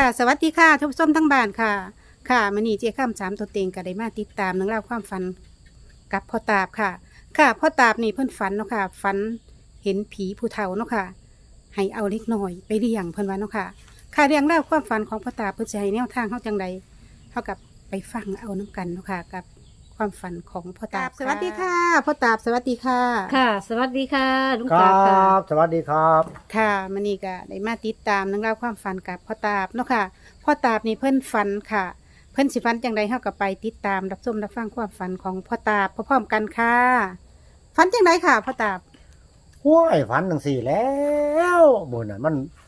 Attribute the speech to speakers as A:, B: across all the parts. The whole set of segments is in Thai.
A: ค่ะ สวัสดีค่ะทุกส้มทั้งบ้านค่ะ ค่ะมันนี่เจ้าข้ามสามตัวเต็งก็ได้มาติดตามนังเล่องราวความฝันกับพ่อตาบค่ะ ค่ะพ่อตาบนี่เพิ่นฝันเนาะค่ะฝันเห็นผีผู้เฒ่าเนาะค่ะ ให้เอาเล็กน้อยไปเลี้ยงเพิ่นว่าเนาะค่ะ ค่ะเรื่องเล่าวความฝันของพ่อตาบเพิ่นจะให้แนวทางเฮาจังใดเท่ากับไปฟังเอาน้กันเนาะค่ะกับ ความฝันของพ่อตาบสวัสดีค่ะพ่อตาบสวัสดีค่ะ
B: ค่ะ สวัสดีค่ะลุง
C: ค
B: ตา
C: รั
B: ค่ะ
C: บ สวัสดีครับ
A: ค่ะมันนี่ก็ได้มาติดตามนังเล่องราวความฝันกับพ่อตาบเนาะค่ะพ่อตาบนี่เพิ่นฝันค่ะ เพิ่นสิฝันจังใดเฮาก็ไปติดตามรับชมรับฟังความฝันของพ่อตาบพร้อมๆกันค่ะฝันจังใดค่ะพ่อตาบ
C: ห้วยฝันทั้งสี่แล้วบนน่ะมันห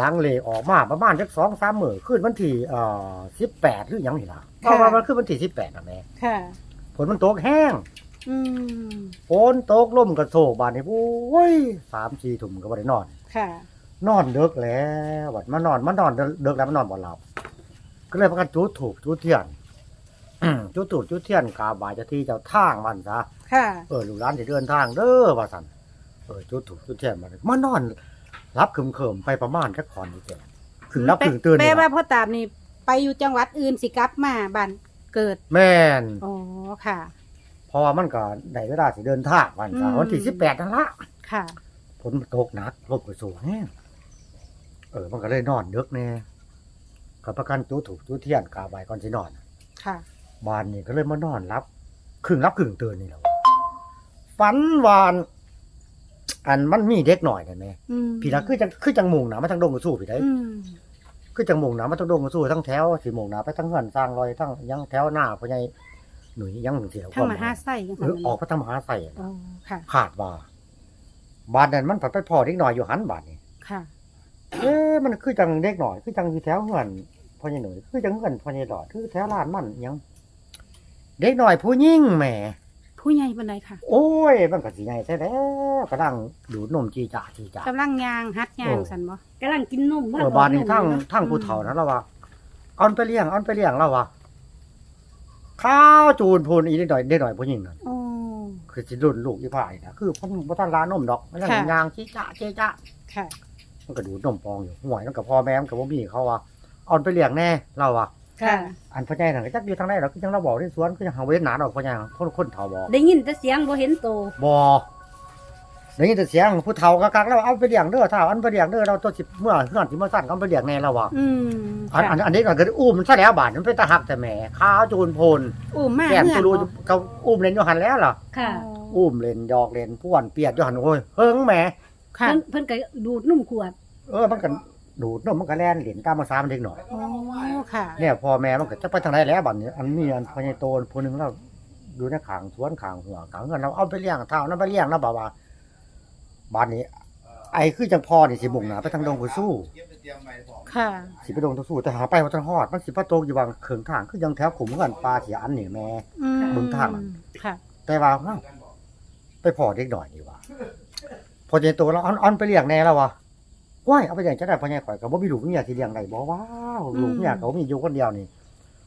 C: ล้างเลออกมาประมาณสักสองสามมื้อขึ้นวันที่เอ่อสิบแปดหรือหยังนี่ล่ะเพราะว่ามันขึ้นวันที่สิบแปดนะแม่
A: ค่ะ
C: ฝนมันตกแห้ง
A: อืม
C: ฝนตกลมกระโชกบานนี่โอ้ยสามสี่ทุ่มก็บ่ได้นอน
A: ค่ะ
C: นอนเดึกแล้วบัดมานอนมานอนเดึกแล้วมานอนบ่หลับก็เลยพากันจุดถูกจุดเทียน จุดถูกจุดเทียนกราบายเจ้าที่เจ้าทางมันซะ
A: ค่ะ
C: เออลูกหลานจะเดินทางเด้อว่าสันเออจุดถูกจุดเทียนมามานอน รับเขิมๆไปประมาณแค่คอนนี่แกถึงรับถึงตื่น
A: แปล
C: นี่
A: ว่า
C: ล่ะ
A: พ่อตาบนี่ไปอยู่จังหวัดอื่นสิกลับมาบ้านเกิด
C: แม่น
A: อ๋อค่ะ
C: เพราะว่ามันก็ได้เวลาสิเดินทางวันจ้ะ
A: อืม
C: วันที่สิบแปดนั่นละ
A: ค่ะ
C: ฝนมันตกหนักลมก็สูงแห้งเออมันก็เลยนอนเดึกแน่กับประกันจุดถูกจุดเทียนกาบายก่อนสินอน
A: ค่ะ
C: บ้านนี่ก็เลยมานอนรับครึ่งรับครึ่งตื่นนี่แหละฝันหวาน อันมันมีเด็กหน่อยได้ไหม
A: อืม
C: พี่ละคือจังคือจังมุงหนามาทางดงกระสู้พี่ได้
A: อืม
C: คือจังมุงหนามาทางดงกระสู้ทั้งแถวสีมุงหนาไปทั้งเงินสร้างรอยทั้งยังแถวหน้าพ่อใหญ่หนุ่ยยังเสีย
A: ทั้งมหาไส้ยัง
C: เออออกไปทางมหาไส้
A: อ๋อค่ะ
C: ขาดว่าบาทนั้นมันผัดไปพอเด็กหน่อยอยู่หันบาทนี่
A: ค่ะ
C: เอ๊ะมันคือจังเด็กหน่อย คือจังอยู่แถวเงินพ่อใหญ่หนุ่ยคือจังเงินพ่อใหญ่หลอดคือแถวลานมันยัง เด็กหน่อยผู้ยิ่งแหม
A: ผู้ใหญ่บันไดค่ะ
C: โอ้ย มันก็สิใหญ่ใช่แล้วกระดังดูดนมจีจ่าจีจ่ากำ
A: ลังยางฮัดยาง
C: โอ้
A: สันบ่
B: กำลังกินนม
C: เออบ้านนี้ทั้ง
B: นม
C: ทั้งผู้เฒ่านะเราว่าเอาไปเลี้ยงเอาไปเลี้ยงเราว่าข้าวจูนพูนอีนิดหน่อยนิดหน่อยผู้หญิงนั่น
A: โอ้
C: คือสิรุ่นลูกอีพ่ายนะคือเพ่นบ่ทันร้านนมดอกไม่ใช่
A: ค่ะ
C: ยางจีจ่าจีจ่า
A: ค่ะ
C: มันก็ดูดนมปองอยู่ห่วยนั่นกับพ่อแม่มันกับบ่มีเขาว่าเอาไปเลี้ยงแน่เราว่า
A: ค่ะ
C: อันพ่อใหญ่นั่นก็จักอยู่ทางไหนเราคือจังเราบอกที่สวนคือจังหาเว้นหนาดอกพ่อใหญ่คนคนเฒ่าบอก
B: ได้ยินแต่เสียงบ่เห็นโต
C: บอได้ยินแต่เสียงผู้เฒ่ากักๆแล้วเอาไปเลี้ยงเด้อถ้าเอาอันไปเลี้ยงเด้อเราตัวสิเมื่อเฮือนสิมาสั่นก็เอาไปเลี้ยงแน่แล้วว่ะ
A: อืม
C: อัน
A: ค่ะ
C: อันอันนี้ก็คืออุ้มมันซะแล้วบาดมันเป็นตาหักแต่แหมข้าวจูนโพน
A: อู้มา
C: แก้ม
A: เฮือน
C: กูรู้
A: บ่
C: เขาอุ้มเล่นอยู่หันแล้วล่ะ
B: ค่ะ
C: อุ้มเล่นหยอกเล่นพ่วนเปียดอยู่หันโอ้ยเฮิงแหม
A: ค่ะ
B: เพิ่นเพิ่นก็ดูดนุ่มขวด
C: เออมันก็ ดูดนมมันก็แล่นเหรียญตามภาษามันเด็กหน่อย
A: โอ้ค่ะ
C: เนี่ยพ่อแม่มันก็จะไปทางไหนแล้วบัดนี้อันนี้อันพ่อใหญ่โตนผู้หนึงเราดูในขางสวนขางหัวขางเงินเราเอาไปเลี้ยงเท่านั้นไปเลี้ยงนะบ่าวว่าบ้านนี้ ไอ้คือจังพ่อนี่สิบุงหนาไปทางดงกุสู้
A: ค่ะ
C: สิไปดงกุสู้แต่หาไปว่าทางฮอดมันสิพระโตกอยู่บางเขิงทางคือยังแถวขุมเงินปลาเสียอันนี่แม่
A: อืม
C: เบิ่งทาง
A: ค่ะ
C: แต่ว่าเอ้าไปพอเด็กหน่อยนี่ว่าพอใหญ่โตแล้วเอันอันไปเลี้ยงแน่แล้ววะ ว้ายเอาไปเลี้ยงจะได้พ่อใหญ่ข่อยก็บ่มีลูกมีเมียสิเลี้ยงได้บ่ว้าวลูกเมียเขามีอยู่คนเดียวนี่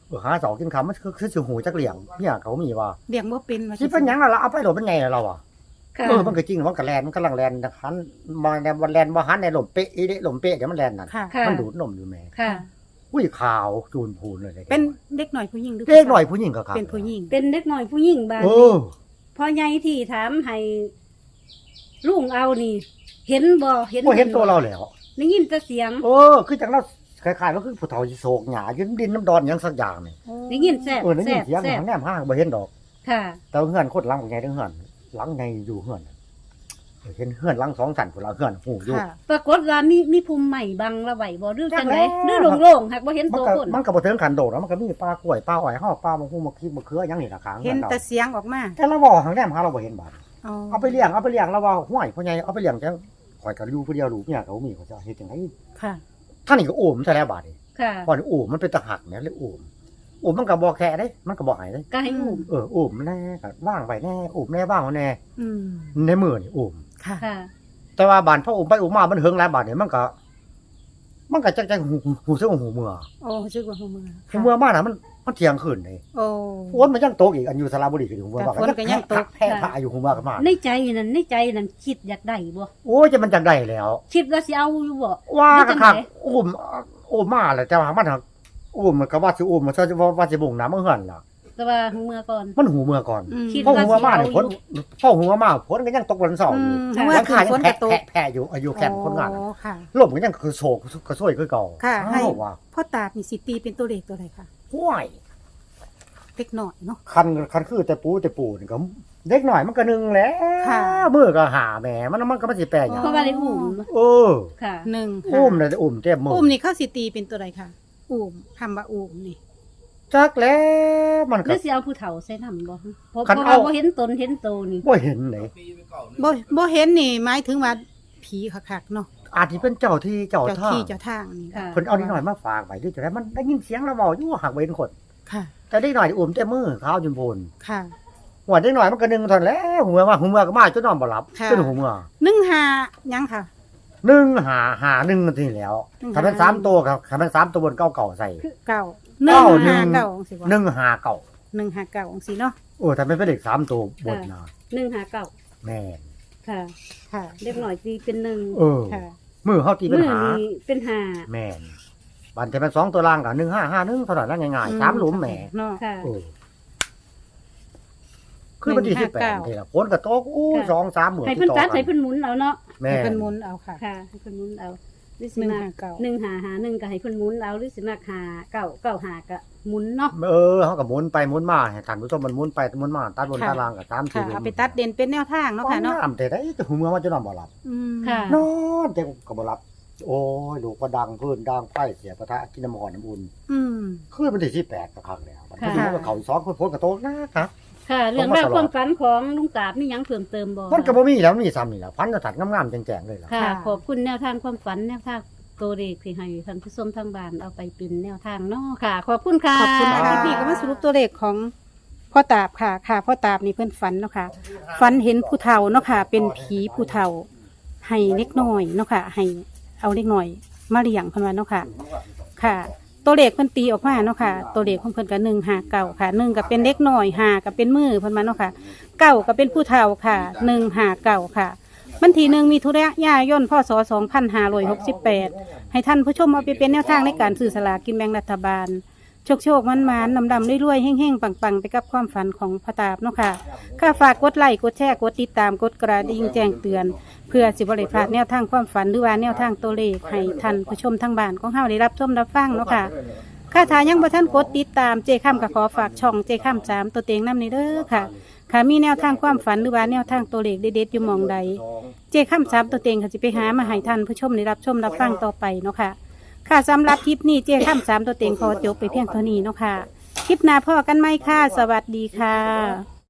C: เออหาเสากินคำมันคือคือสิหูจักเลี้ยงเมียเขามีว่า
A: เลี้ยงบ่เป็นว่า
C: สิเป็นหยังล่ะเราเอาไปโหลดเป็นไงล่ะเราอะ
B: ค่ะ
C: เออมันก็จริงมันก็แลนมันกำลังแลนหันมาแลนวันแลนบ่หันในหล่มเป๊ะอีเด้หล่มเป๊ะเดี๋ยวมันแลนนั่น
A: ค่ะ
B: ค่ะ
C: มันดูดนมอยู่แม่
B: ค่ะ
C: อุ้ยขาวจูนพูนเลย
A: เป็นเด็กหน่อยผู้หญิงหรือ
C: เด็กหน่อยผู้หญิงก็ครับ
A: เป็นผู้หญิง
B: เป็นเด็กน้อยผู้หญิงบ้าน
C: เอ
B: นี้
C: อ
B: พอใหญ่ที่ถามให้ลุงเอานี่ เห็นบ่เห็น
C: บ่เห็นตัวเราแล้ว
B: ได้ยินแต่เสียง
C: เออคือจังเราคล้ายๆว่าคือผู้เฒ่าสิโศกหญ้ายืนดินน้ำดอนหยังสักอย่างนี่
B: ได้ยินแซ่บ
C: เออได้ยิ
B: แซ่
C: น
B: บ
C: เสียง
B: แซ่บ
C: หางแนมห้างบ่เห็นดอก
B: ค่ะ
C: แต่ว่าเฮือนโคตรหลังบ่ใหญ่เด้อเฮือนหลังใหญ่อยู่เฮือนเออเห็นเฮือนหลังสองสันพุ่นละเฮือนหูอยู่
A: ค่ะ
B: ปรากฏว่ามีมีภูมิใหม่บังละไหวบ่หรือจังได
C: จักแล้ว
B: หรือโล่งๆหักบ่เห็น
C: มัน
B: ตัว
C: ก็
B: คน
C: มันก็บ่ถึงขันโดดแล้วมันก็มีปลากล้วยปลาอ้อยเฮาปลามะฮูมะคิมะเขือหยังนี่ล่ะข้าง
A: เห็น
C: เรา
A: แต่เสียงออกมา
C: แต่เราบอกหางแนมหาเราบ่เห็นบาด
A: อ๋อ
C: เอาไปเลี้ยงเอาไปเลี้ยงแล้วว่าห้วยพ่อใหญ่เอาไปเลี้ยงจัง ข่อยก็อยู่ผู้เดียวลูกเนี่ยเขามีเขาจะเฮ็ดจังได
A: ค่ะ
C: ท่านนี่ก็โอมซะแล้วบาดนี้
B: ค่ะ
C: พอนี่โอมมันเป็นตะหักแหม่เลยโอมโอมมันก็บ่แค่เด้มันก็บ่ให้เด้
B: ก็ให้อุ้ม
C: เออโอมแน่ก็ว่างไว้แน่โอมแน่ว่างไว้แน่
A: อืม
C: ในมือนี่โอม
A: ค่ะ
B: ค่ะ
C: แต่ว่าบานพ่อโอมไปโอมมา มันเฮิงหลายบาดนี่มันก็ มันก็จักจังหูหูซึงหูเมื่อ
A: โอ้ชื่อว่าหัวมือ
C: หูเมื่อมาน่ะมัน มันเที่ยงคืนนี่
A: โอ้
C: ฝนมันยังตกอีกอันอยู่สระบุรีก็อยู่หูเมื่อ
A: แต่ฝนก็ยังตก
C: แพ้ผ้าอยู่หูเมื่อก็มา
B: ในใจนั่นในใจนั่นคิดอยากได้บ่
C: โอ้ยจะมันจังได้แล้ว
B: คิดว่าสิเอาอยู่บ่
C: ว่า
B: แล้วจั
C: กะ
B: ง
C: คัก
B: ไหน
C: อุ้มอุ้มมาแหละแต่ว่ามันหักอุ้มมันก็ว่าสิอุ้มมันซะว่าว่าสิบ่งน้ำมันเหือนล่ะ
B: แต่ว่าเมื่อก่อน
C: มันหูเมื่อก่อน
A: อืม
B: คิด
C: พ่อหัวมาเนี่ย
B: ว่า
C: พ้น
B: สิเอาอยู่
C: พ่อหัวมาพ้นก็ยังตกวันเสาร์
A: อื
C: อยู่
A: ม
B: ค่ะ
A: เมื่อ
C: หลัง
A: คื
C: คาน
A: ฝ
C: ยัง
A: นก
C: แผ่
A: ระตก
C: แผ่แผ่อยู่อายุแคมป์คนงาน
A: อ๋อค่ะ
C: ลมก็ยังคือโศกกระซวยคือเก่า
A: ค่ะให้
C: อ้าวว่า
A: พ่อตาบนี่สิตีเป็นตัวเลขตัวอะไรคะ
C: ห้วย
A: เล็กหน่อยเนาะ
C: คันคันคือแต่ปูแต่ปูนี่ก็เด็กหน่อยมันก็หนึงแหล้ว
A: ค่ะ
C: มือก็หาแหมมันมันก็ไม่สิแปลงหยัง
B: เพราะว่าได้อุ้ม
C: เออ
B: ค่ะ
A: หนึ่ง
C: อุ้มเลยอุ้มเต็มมือ
A: อุ้มนี่เข้าสิตีเป็นตัวอะไรคะอุ้มคำว่าอุ้มนี่
C: จักแล้วมัน
B: ห
C: ก็
B: รือสิเอาผู้เฒ่าใส่นำบ่เพราะ
C: คัน
B: เพราะว่า
C: เอา
B: บ่เห็นตนเห็นโตนี่
C: บ่เห็นเลย
A: บ่บ่เห็นนี่หมายถึงว่าผีคักๆเนาะ
C: อาจจะเป็นเจ้าที่เจ้า
A: เจ้า
C: ทาง
A: ที่เจ้าทางนี่
B: ค่ะ
C: เพิ่นเอานิดหน่อยมาฝากไว้ด้วยจะได้มันได้ยินเสียงเราเว้าอยู่หักเว้นคน
A: ค่ะ
C: แต่ได้หน่อยอุ้มเต็มมือขาวจนโพน
A: ค่ะ
C: หัวได้หน่อยมันก็หนึงเท่านั้นแหล้วหัวมาหัวก็มาจนนอนบ่หลับ
A: ค่ะ
C: จนหัว
A: หนึ่งหายังค่ะ
C: หนึ่งหาหาหนึ่งนาทีแล้ว
A: หนึ่งหา
C: ถ้าเป็นสามตัวครับถ้าเป็นสามตัวบนเก้าเก่าใส่
A: เก้าหนึ่ง
C: เก้าหนึ่
A: หาง เก้าองศบ่
C: หนึ่งหาเก่า
A: หนึ่งหาเก้าองศเนาะ
C: โอ้ถ้าไม่เป็นเด็กสามตัวบนนะ
B: 159
C: แม่น
B: ค่ะ
A: ค่ะ
B: เล็กหน่อยตีเป็นหนึ่ง
C: เออ
A: ค่ะ
C: มือเขาตีเป็น
B: มื้อ
C: หา
B: นี้เป็นห้า
C: แม่นบันจะเป็นสองตัวล่างกับหนึ่งห้าห้าหนึ่งเท่านั้นง่ายๆสามหลุมแหม
A: เนาะ
B: ค่ะ
C: เออคือวันที่
A: หนึ่
C: สิ
A: ง
C: บ
A: ห้า
C: แปด
A: เก้า
C: นี่แหละฝนกระตกอู้
B: ค่ะ
C: สองสามหมื่น
B: ให้เพิ่นตัด
C: ติ
B: ให้
C: ดต่อกั
B: เพิ่นหมุนเอาเนาะ
C: แม่
A: ให้
C: น
A: เป็นหมุนเอาค่ะ
B: ค่ะให้เพิ่นหมุนเอา หรือสิ
A: หนึ่ง
B: มา
A: หาเก้า
B: หนึ่งหาหาหนึ่งก็ให้เพิ่นหมุนเอาหรือสิมาหาเก้าเก้าหาก็หมุนเนาะ
C: เออเขากับหมุนไปหมุนมาให้ท่านผู้ชมมันหมุนไปหมุนมาตัดบน
A: ค่ะ
C: ตารางกับสามสี่
A: ค่ะ
C: หลุม
A: เอาไปตัดเด่นเป็นแนวทางเนาะค่ะเนาะ
C: น้ำแต่ได้จะหัวมันจะนอนบ่หลับ
A: อืม
B: ค่ะ
C: นอนแต่ก็บ่หลับ โอ้ยลูกก็ดังพื้นดังไฟเสียประทะกินน้ำหอนน้ำอุ่น
A: อืม
C: คือมันที่ที่แปดกระครั้งแล้วมัน
B: ค่ะ
C: ก็อยู่กับเขาซ้อนคนโพสกระโตกนะครับ
B: ค่ะ เรื่องราวความฝันของลุงตาบมีหยังเพิ่มเติมบ่
C: มันก็บ่มีแล้วมีซ้ำนี่แหละพันกระถัดงามๆแจ้งๆเลยล่ะ
B: ค่ะ
A: ค่ะ
B: ขอบคุณแนวทางความฝันแนวทางตัวเลขที่ให้ท่านผู้ชมทางบ้านเอาไปเป็นแนวทางเนาะค่ะ ขอบคุณค่ะ
A: ขอบคุณค่ะพี่ก็มาสรุปตัวเลขของพ่อตาบค่ะ ค่ะพ่อตาบนี่เพื่อนฝันเนาะค่ะฝันเห็นผู้เฒ่าเนาะค่ะ เป็นผีผู้เฒ่าให้เล็กน้อยเนาะค่ะให้เอาเล็กน้อยมาเลี้ยงเพิ่นว่าเนาะค่ะ ค่ะ ตัวเลขเพิ่นตีออกมาเนาะค่ะ ตัวเลขของเพิ่นก็หนึ่งหาเก่าค่ะหนึ่งก็เป็นเล็กน้อยหาก็เป็นมือเพิ่นมาเนาะค่ะเก้าก็เป็นผู้เฒ่าค่ะหนึ่งหาเก่าค่ะวันที่หนึ่งมีทุระยายนพศสองพันห้าร้อยหกสิบแปดให้ท่านผู้ชมเอาไปเป็นแนวทางในการสื่อสลากกินแบ่งรัฐบาล โชคโชคมันมันนำดำรวยๆเฮ่งๆ ปังๆ ไปกับความฝันของพระตาบเนาะค่ะค่าฝากกดไลค์กดแชร์กดติดตามกดกระดิ่งแจ้งเตือน เพื่อสิบริพลาดแนวทางความฝันหรือว่าแนวทางตัวเลขให้ท่านผู้ชมทางบ้านของเฮาได้รับชมรับฟังเนาะค่ะค่าทายังบ่ท่านกดติดตามเจข้ามกับขอฝากช่องเจข้ามสามตัวเต็งน้ำในเด้อค่ะ ค่ะมีแนวทางความฝันหรือว่าแนวทางตัวเลขเด็ดๆอยู่มองใด เจข้ามสามตัวเต็งค่ะจะไปหามาให้ท่านผู้ชมได้รับชมรับฟังต่อไปเนาะค่ะ ค่ะสำหรับคลิปนี้เจข้ามสามตัวเต็งขอจบไปเพียงเท่านี้เนาะค่ะ คลิปหน้าพ่อกันไหมค่ะ สวัสดีค่ะ